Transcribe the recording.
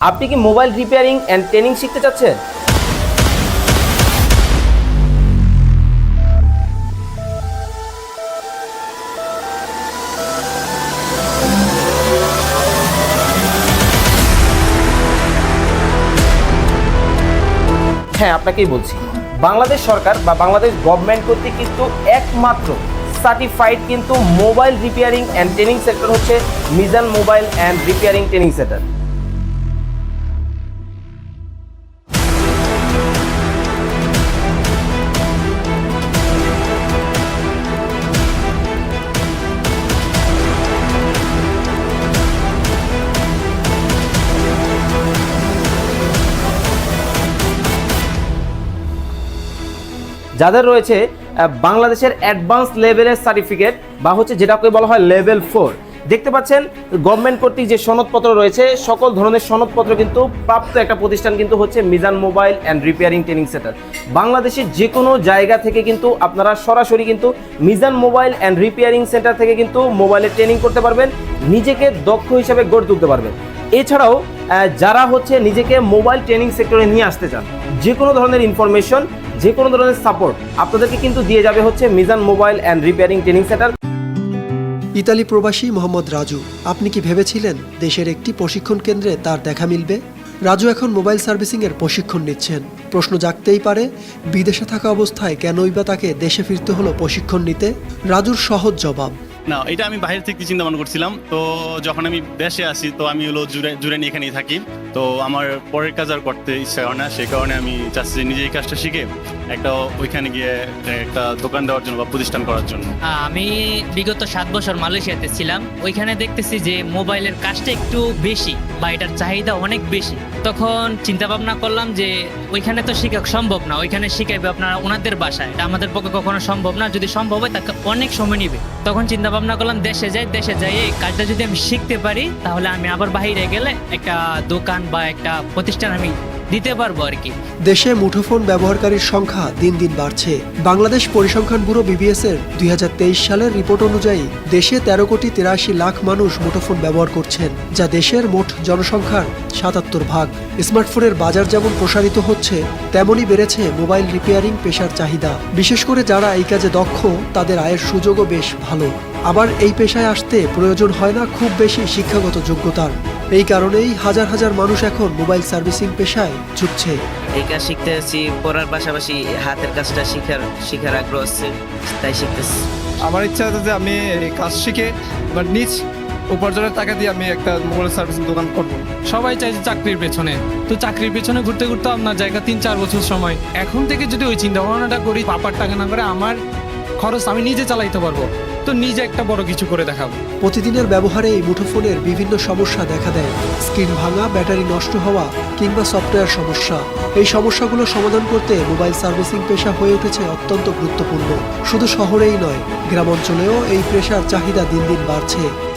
আপনি কি mobile repairing and training শিখতে চাচ্ছেন? হ্যাঁ আপনাকেই বলছি। বাংলাদেশ সরকার বা বাংলাদেশ গভর্নমেন্ট কর্তৃক কিন্তু একমাত্র সার্টিফাইড কিন্তু mobile repairing and training sector হচ্ছে Mizan mobile and repairing training center যাদের রয়েছে বাংলাদেশের অ্যাডভান্স লেভেলের সার্টিফিকেট বা হচ্ছে যেটাকে বলা হয় লেভেল ফোর দেখতে পাচ্ছেন গভর্নমেন্ট কর্তৃক যে সনদপত্র রয়েছে, সকল ধরনের সনদপত্র কিন্তু প্রাপ্ত একটা প্রতিষ্ঠান কিন্তু হচ্ছে Mizan mobile and repairing training center. বাংলাদেশের যে কোনো জায়গা থেকে কিন্তু আপনারা সরাসরি কিন্তু Mizan mobile and repairing center থেকে কিন্তু মোবাইলের ট্রেনিং করতে পারবেন, নিজেকে দক্ষ হিসাবে গড়ে তুলতে পারবেন। এছাড়াও যারা হচ্ছে নিজেকে মোবাইল ট্রেনিং সেক্টরে নিয়ে আসতে চান যে কোনো ধরনের ইনফরমেশন যে কোনো ধরনের সাপোর্ট আপনাদেরকে কিন্তু দিয়ে যাবে হচ্ছে Mizan mobile and repairing training center Italy প্রবাসী মোহাম্মদ রাজু, আপনি কি ভেবেছিলেন দেশের একটি প্রশিক্ষণ কেন্দ্রে তার দেখা মিলবে? রাজু এখন মোবাইল সার্ভিসিংয়ের প্রশিক্ষণ নিচ্ছেন। প্রশ্ন জাগতেই পারে, বিদেশে থাকা অবস্থায় কেনই বা তাকে দেশে ফিরতে হলো প্রশিক্ষণ নিতে? রাজুর সহজ জবাব না, এটা আমি বাইরে থেকে চিন্তা ভাবনা করছিলাম। তো যখন আমি দেশে আসি তো আমি হলো জুড়ে নিয়ে এখানেই থাকি। তো আমার পরের কাজ আর করতে ইচ্ছা করে না, সেই কারণে আমি চাচ্ছি যে নিজে এই কাজটা শিখে একটা ওইখানে গিয়ে একটা দোকান দেওয়ার জন্য বা প্রতিষ্ঠান করার জন্য। আমি বিগত সাত বছর মালয়েশিয়াতে ছিলাম। ওইখানে দেখতেছি যে মোবাইলের কাজটা একটু বেশি বা এটার চাহিদা অনেক বেশি। তখন চিন্তা ভাবনা করলাম যে ওইখানে তো শিখা সম্ভব না, ওইখানে শিখাইবে আপনারা ওনাদের বাসায়। এটা আমাদের পক্ষে কখনো সম্ভব না, যদি সম্ভব হয় তাকে অনেক সময় নিবে। তখন চিন্তা ভাবনা করলাম দেশে যাই দেশে যাই, এই কাজটা যদি আমি শিখতে পারি, তাহলে আমি আবার বাহিরে গেলে একটা দোকান বা একটা প্রতিষ্ঠান আমি দিতে পারব আর কি। দেশে মুঠোফোন ব্যবহারকারীর সংখ্যা দিন দিন বাড়ছে। বাংলাদেশ পরিসংখ্যান ব্যুরো বিবিএস এর দুই হাজার তেইশ সালের রিপোর্ট অনুযায়ী দেশে তেরো কোটি তিরাশি লাখ মানুষ মুঠোফোন ব্যবহার করছেন, যা দেশের মোট জনসংখ্যার সাতাত্তর ভাগ। স্মার্টফোনের বাজার যেমন প্রসারিত হচ্ছে, তেমনই বেড়েছে মোবাইল রিপেয়ারিং পেশার চাহিদা। বিশেষ করে যারা এই কাজে দক্ষ, তাদের আয়ের সুযোগও বেশ ভালো। আবার এই পেশায় আসতে প্রয়োজন হয় না খুব বেশি শিক্ষাগত যোগ্যতার। এই কারণেই হাজার হাজার মানুষ এখন মোবাইল সার্ভিসিং পেশায় ঝুঁকছে। এই কাজ শিখতে আছি পড়ার পাশাপাশি হাতের কাজটা শিখার শিখার আগ্রহ আছে তাই শিখতেছি। আমার ইচ্ছা আছে যে আমি এই কাজ শিখে এবার নিজ উপার্জনের টাকা দিয়ে আমি একটা মোবাইল সার্ভিসিং দোকান করব। সবাই চাই যে চাকরির পেছনে। তো চাকরির পেছনে ঘুরতে ঘুরতে আপনার জায়গা তিন চার বছর সময়। এখন থেকে যদি ওই চিন্তা ভাবনাটা করি পাপার টাকা না করে আমার খরচ আমি নিজে চালাইতে পারব। তো নিজে একটা বড় কিছু করে দেখাবো। প্রতিদিনের ব্যবহারে এই মুঠোফোনের বিভিন্ন সমস্যা দেখা দেয়। স্ক্রিন ভাঙা, ব্যাটারি নষ্ট হওয়া কিংবা সফটওয়্যার সমস্যা। এই সমস্যাগুলো সমাধান করতে মোবাইল সার্ভিসিং পেশা হয়ে উঠেছে অত্যন্ত গুরুত্বপূর্ণ। শুধু শহরেই নয় গ্রাম অঞ্চলেও এই পেশার চাহিদা দিন দিন বাড়ছে।